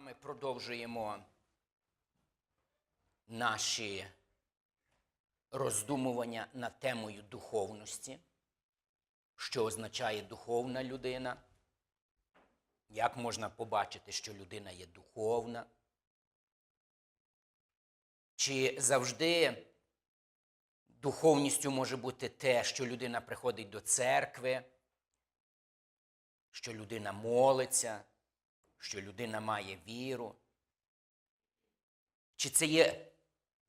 вами продовжуємо наші роздумування над темою духовності, що означає духовна людина, як можна побачити, що людина є духовна, чи завжди духовністю може бути те, що людина приходить до церкви, що людина молиться, що людина має віру? Чи це є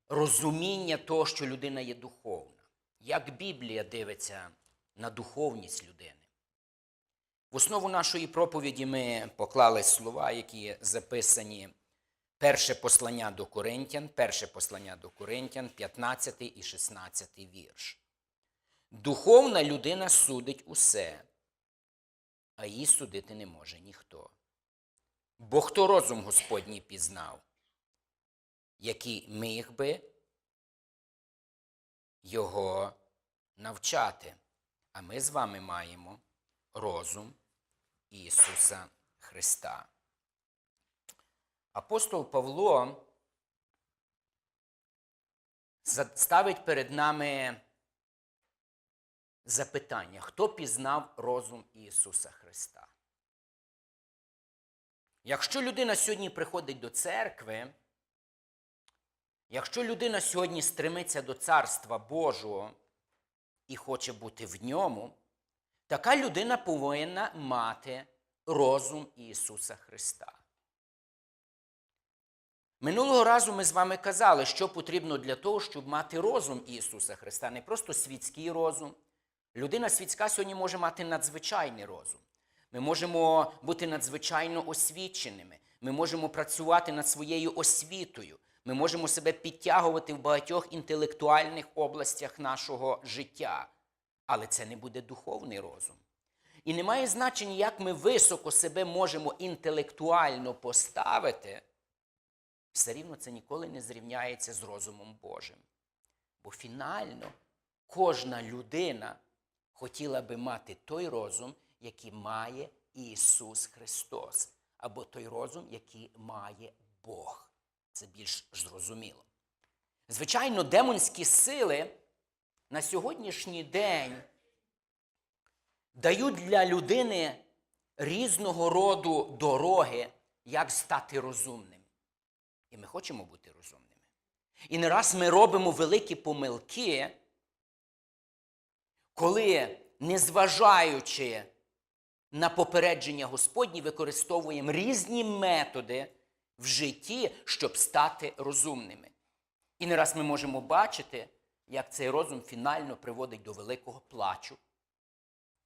розуміння того, що людина є духовна? Як Біблія дивиться на духовність людини? В основу нашої проповіді ми поклали слова, які записані перше послання до Коринтян, перше послання до Коринтян, 15 і 16 вірш. Духовна людина судить усе, а її судити не може ніхто. Бо хто розум Господній пізнав, який міг би його навчати. А ми з вами маємо розум Ісуса Христа. Апостол Павло ставить перед нами запитання, хто пізнав розум Ісуса Христа? Якщо людина сьогодні приходить до церкви, якщо людина сьогодні стремиться до Царства Божого і хоче бути в ньому, така людина повинна мати розум Ісуса Христа. Минулого разу ми з вами казали, що потрібно для того, щоб мати розум Ісуса Христа, не просто світський розум. Людина світська сьогодні може мати надзвичайний розум. Ми можемо бути надзвичайно освіченими. Ми можемо працювати над своєю освітою. Ми можемо себе підтягувати в багатьох інтелектуальних областях нашого життя. Але це не буде духовний розум. І не має значення, як ми високо себе можемо інтелектуально поставити, все рівно це ніколи не зрівняється з розумом Божим. Бо фінально кожна людина хотіла би мати той розум, який має Ісус Христос, або той розум, який має Бог. Це більш зрозуміло. Звичайно, демонські сили на сьогоднішній день дають для людини різного роду дороги, як стати розумним. І ми хочемо бути розумними. І не раз ми робимо великі помилки, коли, незважаючи на попередження Господні, використовуємо різні методи в житті, щоб стати розумними. І не раз ми можемо бачити, як цей розум фінально приводить до великого плачу,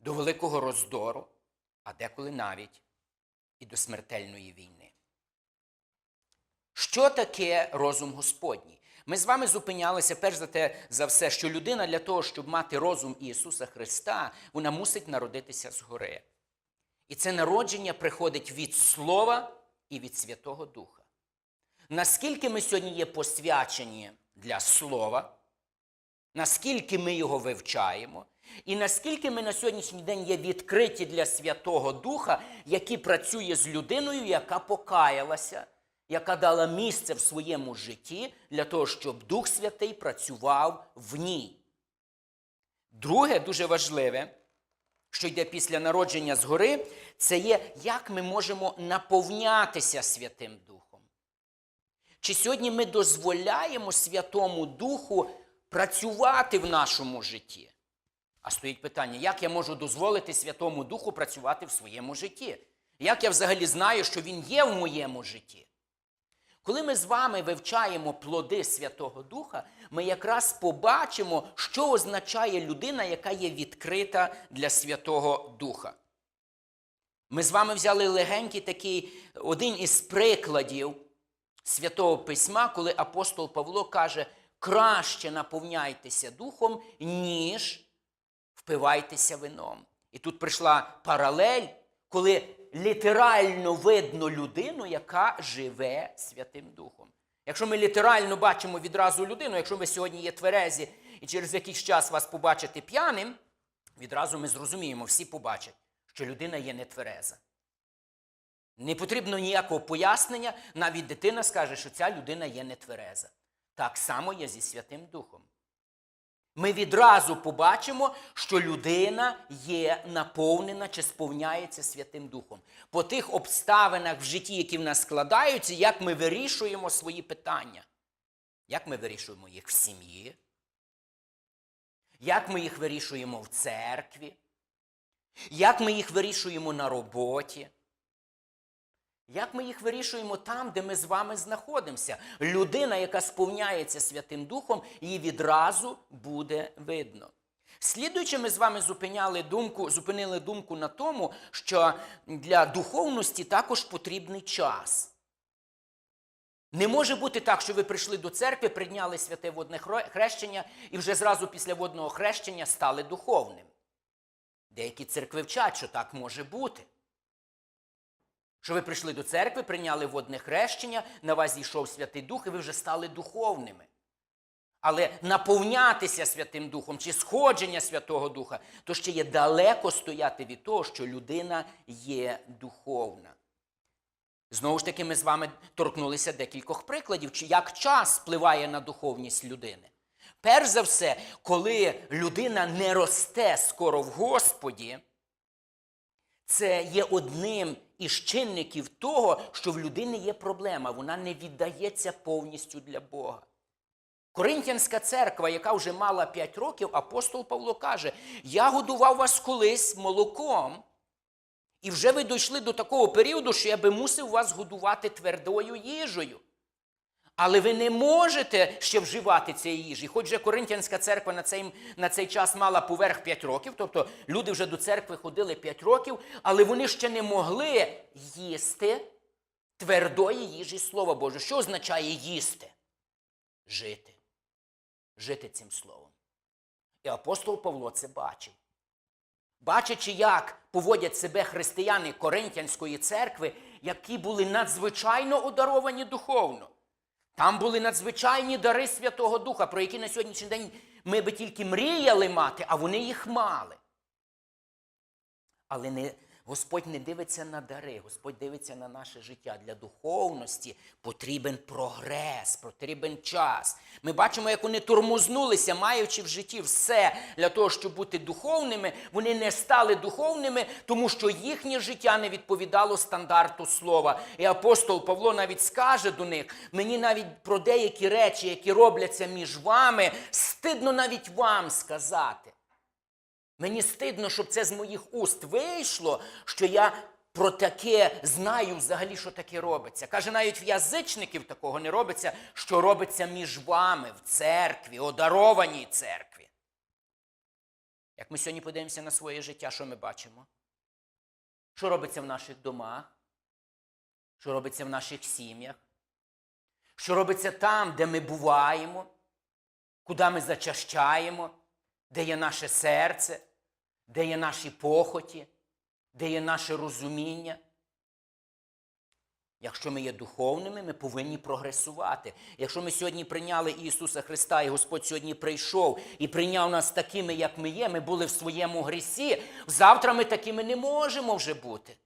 до великого роздору, а деколи навіть і до смертельної війни. Що таке розум Господній? Ми з вами зупинялися перш за те за все, що людина для того, щоб мати розум Ісуса Христа, вона мусить народитися згори. І це народження приходить від Слова і від Святого Духа. Наскільки ми сьогодні є посвячені для Слова, наскільки ми його вивчаємо, і наскільки ми на сьогоднішній день є відкриті для Святого Духа, який працює з людиною, яка покаялася, яка дала місце в своєму житті для того, щоб Дух Святий працював в ній. Друге, дуже важливе, що йде після народження згори, це є, як ми можемо наповнятися Святим Духом. Чи сьогодні ми дозволяємо Святому Духу працювати в нашому житті? А стоїть питання, як я можу дозволити Святому Духу працювати в своєму житті? Як я взагалі знаю, що Він є в моєму житті? Коли ми з вами вивчаємо плоди Святого Духа, ми якраз побачимо, що означає людина, яка є відкрита для Святого Духа. Ми з вами взяли легенький такий один із прикладів Святого Письма, коли апостол Павло каже, краще наповняйтеся духом, ніж впивайтеся вином. І тут прийшла паралель, коли літерально видно людину, яка живе Святим Духом. Якщо ми літерально бачимо відразу людину, якщо ви сьогодні є тверезі і через якийсь час вас побачите п'яним, відразу ми зрозуміємо, всі побачать, що людина є нетвереза. Не потрібно ніякого пояснення, навіть дитина скаже, що ця людина є нетвереза. Так само є зі Святим Духом. Ми відразу побачимо, що людина є наповнена чи сповняється Святим Духом. По тих обставинах в житті, які в нас складаються, як ми вирішуємо свої питання. Як ми вирішуємо їх в сім'ї? Як ми їх вирішуємо в церкві? Як ми їх вирішуємо на роботі? Як ми їх вирішуємо там, де ми з вами знаходимося? Людина, яка сповняється Святим Духом, її відразу буде видно. Слідуючи, ми з вами зупиняли думку, зупинили думку на тому, що для духовності також потрібний час. Не може бути так, що ви прийшли до церкви, прийняли святе водне хрещення і вже зразу після водного хрещення стали духовним. Деякі церкви вчать, що так може бути. Що ви прийшли до церкви, прийняли водне хрещення, на вас зійшов Святий Дух, і ви вже стали духовними. Але наповнятися Святим Духом чи сходження Святого Духа, то ще є далеко стояти від того, що людина є духовна. Знову ж таки, ми з вами торкнулися декількох прикладів, чи як час впливає на духовність людини. Перш за все, коли людина не росте скоро в Господі, це є одним із чинників того, що в людини є проблема, вона не віддається повністю для Бога. Коринтянська церква, яка вже мала 5 років, апостол Павло каже: Я годував вас колись молоком, і вже ви дійшли до такого періоду, що я би мусив вас годувати твердою їжею. Але ви не можете ще вживати цієї їжі. Хоч же Коринтянська церква на цей, на цей час мала поверх 5 років, тобто люди вже до церкви ходили 5 років, але вони ще не могли їсти твердої їжі Слова Божого. Що означає їсти? Жити. Жити цим словом. І апостол Павло це бачив. Бачачи, як поводять себе християни Коринтянської церкви, які були надзвичайно одаровані духовно. Там були надзвичайні дари Святого Духа, про які на сьогоднішній день ми би тільки мріяли мати, а вони їх мали. Але не, Господь не дивиться на дари, Господь дивиться на наше життя. Для духовності потрібен прогрес, потрібен час. Ми бачимо, як вони тормознулися, маючи в житті все для того, щоб бути духовними. Вони не стали духовними, тому що їхнє життя не відповідало стандарту слова. І апостол Павло навіть скаже до них: мені навіть про деякі речі, які робляться між вами, стидно навіть вам сказати. Мені стидно, щоб це з моїх уст вийшло, що я про таке знаю взагалі, що таке робиться. Каже, навіть в язичників такого не робиться, що робиться між вами в церкві, одарованій церкві. Як ми сьогодні подивимося на своє життя, що ми бачимо? Що робиться в наших домах? Що робиться в наших сім'ях? Що робиться там, де ми буваємо, куди ми зачащаємо? Де є наше серце, де є наші похоті, де є наше розуміння. Якщо ми є духовними, ми повинні прогресувати. Якщо ми сьогодні прийняли Ісуса Христа, і Господь сьогодні прийшов і прийняв нас такими, як ми є, ми були в своєму грісі, завтра ми такими не можемо вже бути.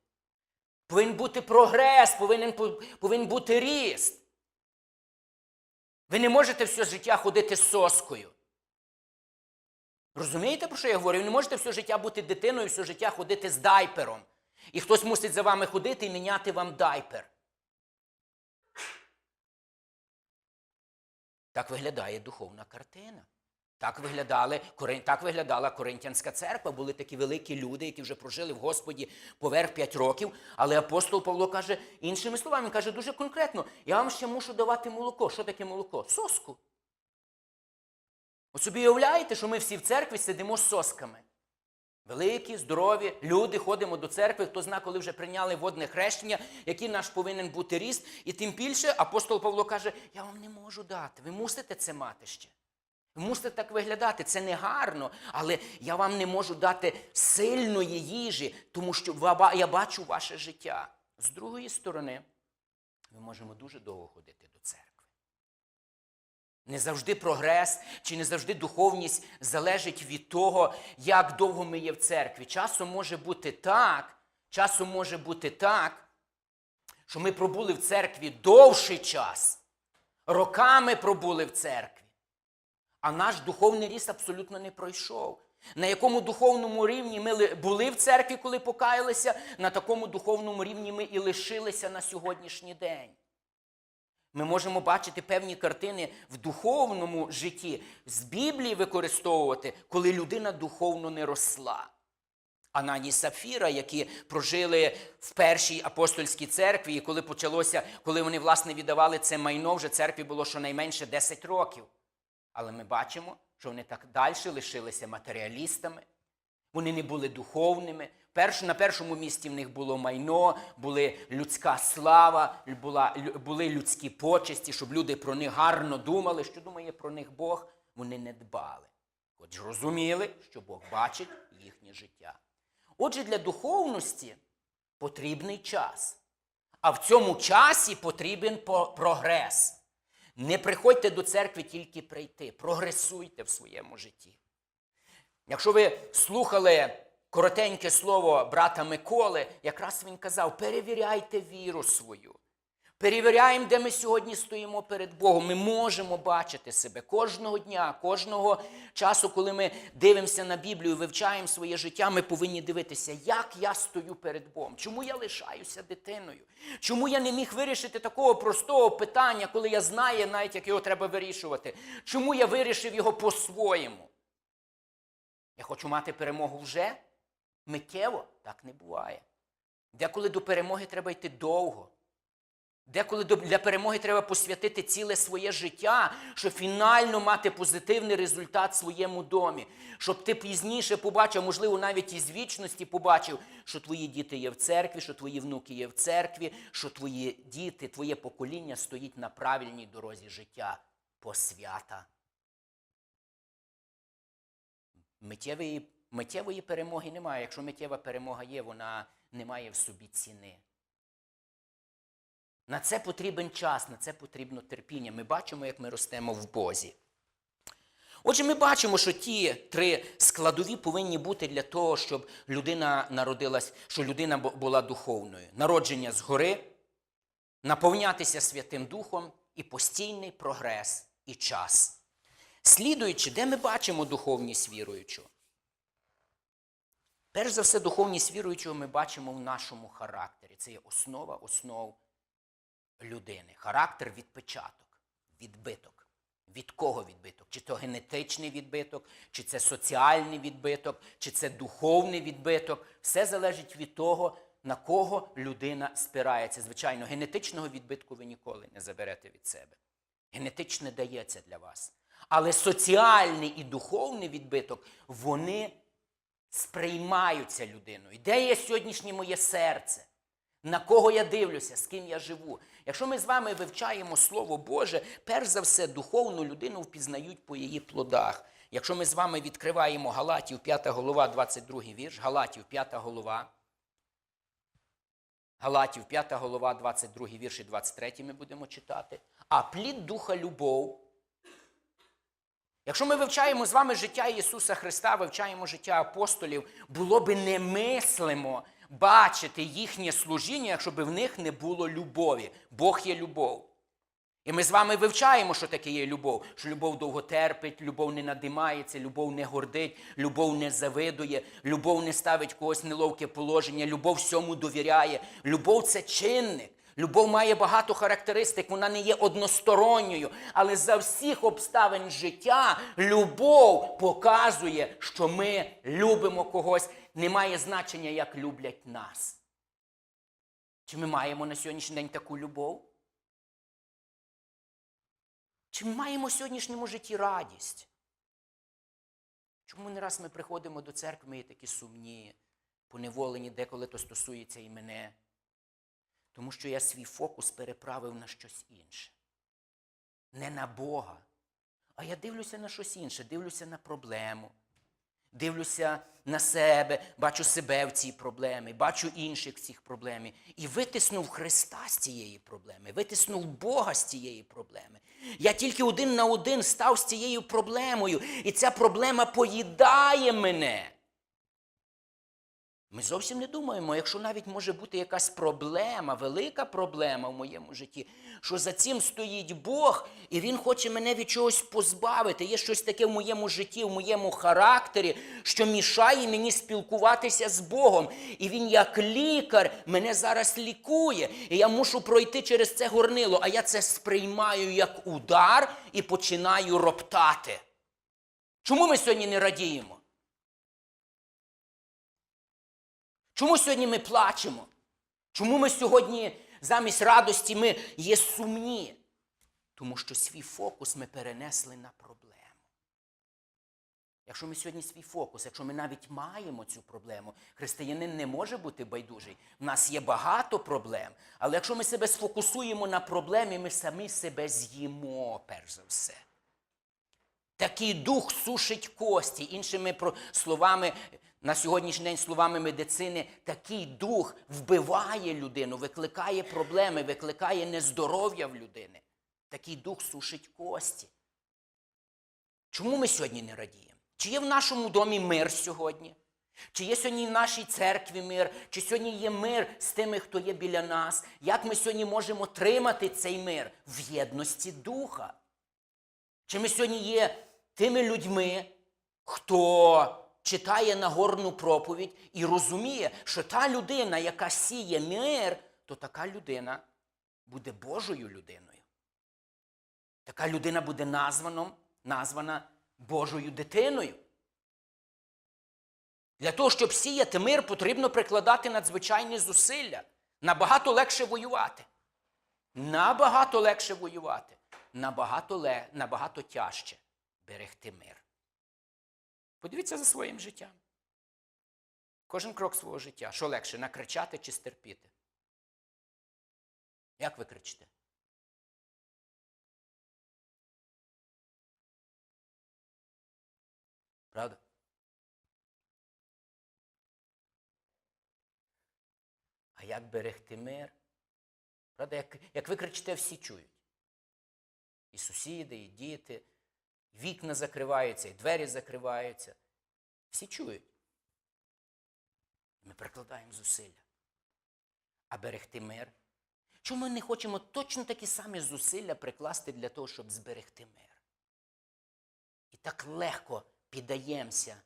Повинен бути прогрес, повинен, повинен бути ріст. Ви не можете все життя ходити соскою. Розумієте, про що я говорю? Ви не можете все життя бути дитиною, все життя ходити з дайпером. І хтось мусить за вами ходити і міняти вам дайпер. Так виглядає духовна картина. Так, виглядали, так виглядала Коринтянська церква. Були такі великі люди, які вже прожили в Господі поверх 5 років. Але апостол Павло каже іншими словами, він каже дуже конкретно: я вам ще мушу давати молоко. Що таке молоко? Соску. От собі уявляєте, що ми всі в церкві сидимо з сосками. Великі, здорові, люди ходимо до церкви, хто зна, коли вже прийняли водне хрещення, який наш повинен бути ріст. І тим більше апостол Павло каже: я вам не можу дати. Ви мусите це мати ще. Ви мусите так виглядати. Це не гарно, але я вам не можу дати сильної їжі, тому що я бачу ваше життя. З другої сторони, ми можемо дуже довго ходити. Не завжди прогрес чи не завжди духовність залежить від того, як довго ми є в церкві. Часом може бути так, часом може бути так, що ми пробули в церкві довший час, роками пробули в церкві, а наш духовний ріст абсолютно не пройшов. На якому духовному рівні ми були в церкві, коли покаялися, на такому духовному рівні ми і лишилися на сьогоднішній день. Ми можемо бачити певні картини в духовному житті, з Біблії використовувати, коли людина духовно не росла. Анані Сафіра, які прожили в першій апостольській церкві, і коли почалося, коли вони власне віддавали це майно, вже церкві було щонайменше 10 років. Але ми бачимо, що вони так далі лишилися матеріалістами, вони не були духовними. Перш, на першому місці в них було майно, були людська слава, була, були людські почесті, щоб люди про них гарно думали, що думає про них Бог. Вони не дбали. Хоч розуміли, що Бог бачить їхнє життя. Отже, для духовності потрібний час. А в цьому часі потрібен прогрес. Не приходьте до церкви тільки прийти, прогресуйте в своєму житті. Якщо ви слухали коротеньке слово брата Миколи, якраз він казав: перевіряйте віру свою. Перевіряємо, де ми сьогодні стоїмо перед Богом. Ми можемо бачити себе кожного дня, кожного часу, коли ми дивимося на Біблію, вивчаємо своє життя, ми повинні дивитися, як я стою перед Богом. Чому я лишаюся дитиною? Чому я не міг вирішити такого простого питання, коли я знаю навіть, як його треба вирішувати? Чому я вирішив його по-своєму? Я хочу мати перемогу вже миттєво так не буває. Деколи до перемоги треба йти довго. Деколи для перемоги треба посвятити ціле своє життя, щоб фінально мати позитивний результат в своєму домі. Щоб ти пізніше побачив, можливо, навіть із вічності побачив, що твої діти є в церкві, що твої внуки є в церкві, що твої діти, твоє покоління стоїть на правильній дорозі життя посвята. Миттєвої, миттєвої перемоги немає. Якщо миттєва перемога є, вона не має в собі ціни. На це потрібен час, на це потрібно терпіння. Ми бачимо, як ми ростемо в Бозі. Отже, ми бачимо, що ті три складові повинні бути для того, щоб людина народилась, що людина була духовною. Народження згори, наповнятися Святим Духом і постійний прогрес і час. Слідуючи, де ми бачимо духовність віруючого? Перш за все, духовність віруючого ми бачимо в нашому характері. Це є основа основ людини. Характер відпечаток, відбиток. Від кого відбиток? Чи то генетичний відбиток, чи це соціальний відбиток, чи це духовний відбиток. Все залежить від того, на кого людина спирається. Звичайно, генетичного відбитку ви ніколи не заберете від себе. Генетичне дається для вас. Але соціальний і духовний відбиток, вони сприймаються людиною. Де є сьогоднішнє моє серце? На кого я дивлюся, з ким я живу? Якщо ми з вами вивчаємо Слово Боже, перш за все, духовну людину впізнають по її плодах. Якщо ми з вами відкриваємо Галатів 5 голова, 22 вірш, Галатів 5 голова. Галатів 5 голова, 22 вірш і 23 ми будемо читати. А плід духа любов. Якщо ми вивчаємо з вами життя Ісуса Христа, вивчаємо життя апостолів, було би немислимо бачити їхнє служіння, якщо б в них не було любові. Бог є любов. І ми з вами вивчаємо, що таке є любов. Що любов довго терпить, любов не надимається, любов не гордить, любов не завидує, любов не ставить когось неловке положення, любов всьому довіряє. Любов це чинник. Любов має багато характеристик, вона не є односторонньою, але за всіх обставин життя любов показує, що ми любимо когось. Немає значення, як люблять нас. Чи ми маємо на сьогоднішній день таку любов? Чи ми маємо в сьогоднішньому житті радість? Чому не раз ми приходимо до церкви, ми є такі сумні, поневолені, деколи то стосується і мене? Тому що я свій фокус переправив на щось інше. Не на Бога. А я дивлюся на щось інше, дивлюся на проблему. Дивлюся на себе, бачу себе в цій проблемі, бачу інших в цих проблемі. І витиснув Христа з цієї проблеми, витиснув Бога з цієї проблеми. Я тільки один на один став з цією проблемою, і ця проблема поїдає мене. Ми зовсім не думаємо, якщо навіть може бути якась проблема, велика проблема в моєму житті, що за цим стоїть Бог, і Він хоче мене від чогось позбавити. Є щось таке в моєму житті, в моєму характері, що мішає мені спілкуватися з Богом. І Він, як лікар, мене зараз лікує. І я мушу пройти через це горнило, а я це сприймаю як удар і починаю роптати. Чому ми сьогодні не радіємо? Чому сьогодні ми плачемо? Чому ми сьогодні замість радості ми є сумні? Тому що свій фокус ми перенесли на проблему. Якщо ми сьогодні свій фокус, якщо ми навіть маємо цю проблему, християнин не може бути байдужий. У нас є багато проблем, але якщо ми себе сфокусуємо на проблемі, ми самі себе з'їмо, перш за все. Такий дух сушить кості. Іншими словами, на сьогоднішній день словами медицини, такий дух вбиває людину, викликає проблеми, викликає нездоров'я в людини. Такий дух сушить кості. Чому ми сьогодні не радіємо? Чи є в нашому домі мир сьогодні? Чи є сьогодні в нашій церкві мир? Чи сьогодні є мир з тими, хто є біля нас? Як ми сьогодні можемо тримати цей мир в єдності духа? Чи ми сьогодні є тими людьми, хто читає Нагорну проповідь і розуміє, що та людина, яка сіє мир, то така людина буде Божою людиною. Така людина буде названо, названа Божою дитиною. Для того, щоб сіяти мир, потрібно прикладати надзвичайні зусилля. Набагато легше воювати. Набагато легше воювати. Набагато, ле, набагато тяжче берегти мир. Подивіться за своїм життям. Кожен крок свого життя. Що легше, накричати чи стерпіти? Як ви кричите? Правда? А як берегти мир? Правда, як, як ви кричите, всі чують. І сусіди, і діти, вікна закриваються, і двері закриваються. Всі чують. Ми прикладаємо зусилля. А берегти мир. Чому ми не хочемо точно такі самі зусилля прикласти для того, щоб зберегти мир? І так легко піддаємося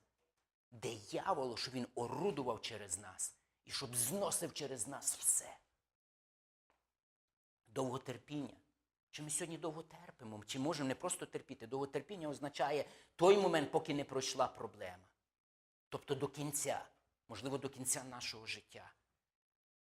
дияволу, щоб він орудував через нас і щоб зносив через нас все. Довготерпіння. Чи ми сьогодні довго терпимо? Чи можемо не просто терпіти? Довготерпіння означає той момент, поки не пройшла проблема. Тобто до кінця, можливо, до кінця нашого життя.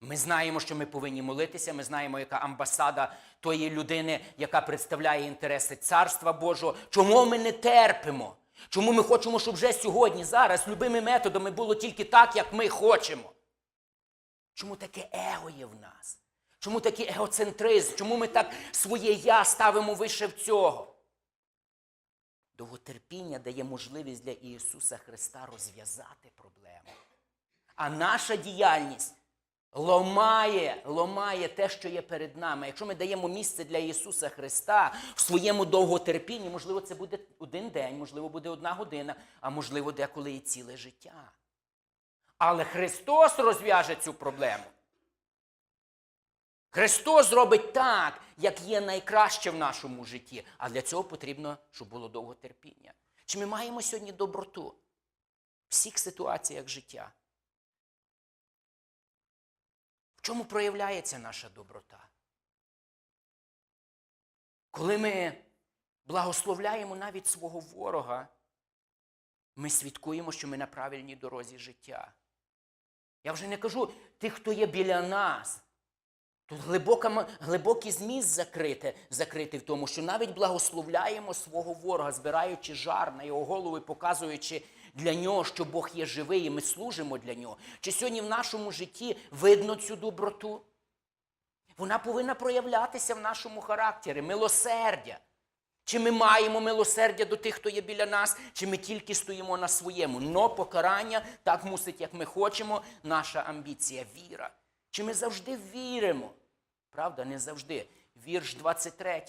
Ми знаємо, що ми повинні молитися, ми знаємо, яка амбасада тої людини, яка представляє інтереси Царства Божого. Чому ми не терпимо? Чому ми хочемо, щоб вже сьогодні, зараз, любими методами було тільки так, як ми хочемо? Чому таке его є в нас? Чому такий егоцентризм? Чому ми так своє я ставимо вище в цього? Довготерпіння дає можливість для Ісуса Христа розв'язати проблему. А наша діяльність ломає, ломає те, що є перед нами. Якщо ми даємо місце для Ісуса Христа в своєму довготерпінні, можливо, це буде один день, можливо, буде одна година, а можливо, деколи і ціле життя. Але Христос розв'яже цю проблему. Христос зробить так, як є найкраще в нашому житті. А для цього потрібно, щоб було довготерпіння. Чи ми маємо сьогодні доброту в всіх ситуаціях життя? В чому проявляється наша доброта? Коли ми благословляємо навіть свого ворога, ми свідкуємо, що ми на правильній дорозі життя. Я вже не кажу тих, хто є біля нас. Тут глибока, глибокий зміст закрити, закритий в тому, що навіть благословляємо свого ворога, збираючи жар на його голову показуючи для нього, що Бог є живий, і ми служимо для нього. Чи сьогодні в нашому житті видно цю доброту? Вона повинна проявлятися в нашому характері, милосердя. Чи ми маємо милосердя до тих, хто є біля нас, чи ми тільки стоїмо на своєму. Но покарання так мусить, як ми хочемо, наша амбіція, віра. Чи ми завжди віримо? Правда, не завжди. Вірш 23.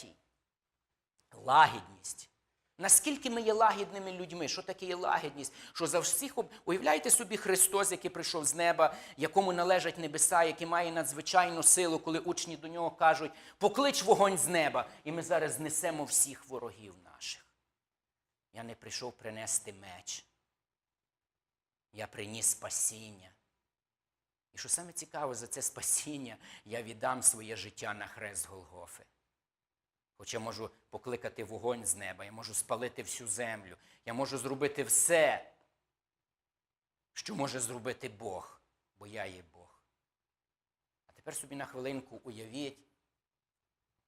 Лагідність. Наскільки ми є лагідними людьми? Що таке є лагідність? Що за всіх уявляєте собі Христос, який прийшов з неба, якому належать небеса, який має надзвичайну силу, коли учні до нього кажуть, поклич вогонь з неба, і ми зараз знесемо всіх ворогів наших. Я не прийшов принести меч. Я приніс спасіння. І що саме цікаве, за це спасіння я віддам своє життя на хрест Голгофи. Хоча можу покликати вогонь з неба, я можу спалити всю землю, я можу зробити все, що може зробити Бог, бо я є Бог. А тепер собі на хвилинку уявіть,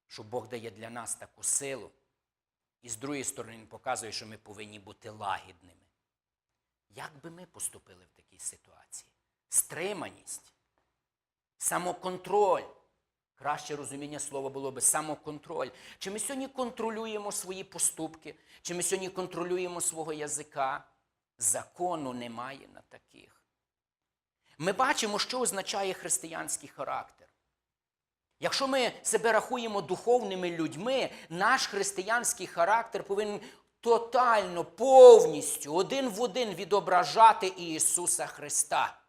що Бог дає для нас таку силу, і з другої сторони Він показує, що ми повинні бути лагідними. Як би ми поступили в такій ситуації? Стриманість, самоконтроль. Краще розуміння слова було би самоконтроль. Чи ми сьогодні контролюємо свої поступки, чи ми сьогодні контролюємо свого язика? Закону немає на таких. Ми бачимо, що означає християнський характер. Якщо ми себе рахуємо духовними людьми, наш християнський характер повинен тотально, повністю, один в один відображати Ісуса Христа.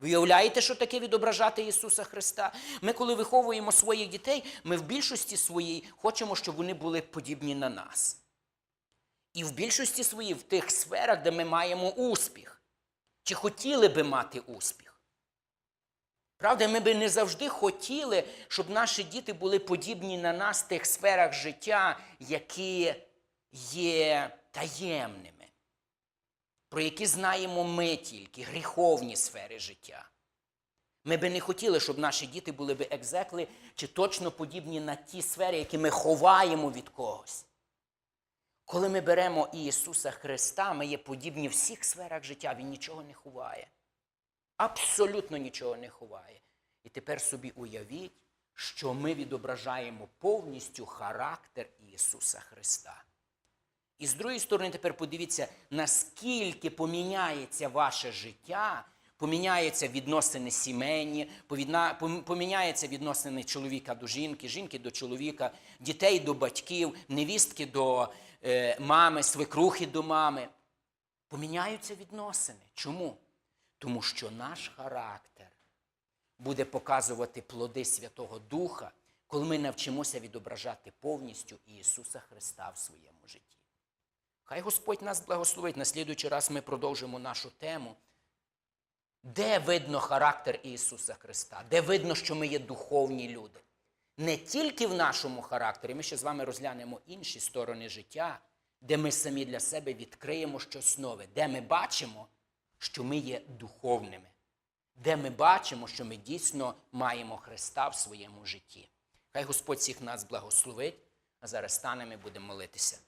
Ви уявляєте, що таке відображати Ісуса Христа? Ми, коли виховуємо своїх дітей, ми в більшості своїй хочемо, щоб вони були подібні на нас. І в більшості своїй в тих сферах, де ми маємо успіх. Чи хотіли би мати успіх? Правда, ми би не завжди хотіли, щоб наші діти були подібні на нас в тих сферах життя, які є таємними, про які знаємо ми тільки, гріховні сфери життя. Ми би не хотіли, щоб наші діти були би екзекли чи точно подібні на ті сфери, які ми ховаємо від когось. Коли ми беремо Ісуса Христа, ми є подібні в всіх сферах життя, Він нічого не ховає. Абсолютно нічого не ховає. І тепер собі уявіть, що ми відображаємо повністю характер Ісуса Христа. І з другої сторони, тепер подивіться, наскільки поміняється ваше життя, поміняються відносини сімейні, поміняються відносини чоловіка до жінки, жінки до чоловіка, дітей до батьків, невістки до е, мами, свекрухи до мами. Поміняються відносини. Чому? Тому що наш характер буде показувати плоди Святого Духа, коли ми навчимося відображати повністю Ісуса Христа в своєму житті. Хай Господь нас благословить. На слідуючий раз ми продовжимо нашу тему. Де видно характер Ісуса Христа? Де видно, що ми є духовні люди? Не тільки в нашому характері, ми ще з вами розглянемо інші сторони життя, де ми самі для себе відкриємо щось нове, де ми бачимо, що ми є духовними, де ми бачимо, що ми дійсно маємо Христа в своєму житті. Хай Господь всіх нас благословить, а зараз станемо і будемо молитися.